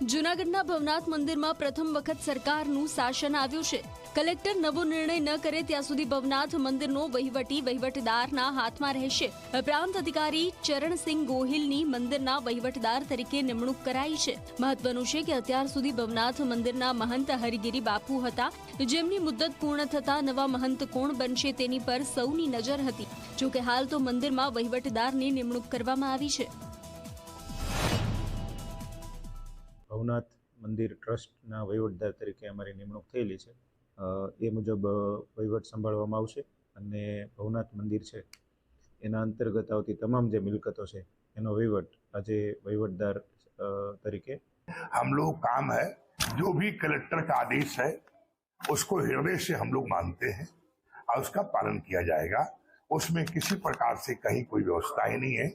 જૂનાગઢના ભવનાથ મંદિરમાં પ્રથમ વખત સરકારનું શાસન આવ્યું છે. કલેક્ટર નવો નિર્ણય ન કરે ત્યાં સુધી ભવનાથ મંદિરનો વહીવટી વહીવટદારના હાથમાં રહેશે. પ્રાંત અધિકારી ચરણસિંહ ગોહિલની મંદિરના વહીવટદાર તરીકે નિમણૂક કરાઈ છે. મહત્વનું છે કે અત્યાર સુધી ભવનાથ મંદિરના મહંત હરિગીરી બાપુ હતા. જેમની મુદ્દત પૂર્ણ થતા નવા મહંત કોણ બનશે તેની પર સૌની નજર હતી. જોકે હાલ તો મંદિરમાં વહીવટદારની નિમણૂક કરવામાં આવી છે. ભવનાથ મંદિર ટ્રસ્ટના વહીવટદાર તરીકે અમારી નિમણૂક થયેલી છે અ, એ મુજબ અ, વહીવટ સંભાળવામાં આવશે અને ભવનાથ મંદિર છે એના અંતર્ગત આવતી તમામ જે મિલકતો છે એનો વહીવટ આજે વહીવટદાર અ, તરીકે हम लोग काम है जो भी कलेक्टर का आदेश है उसको हृदय से हम लोग मानते हैं और उसका पालन किया जाएगा उसमें किसी प्रकार से कहीं कोई व्यवस्था ही नहीं है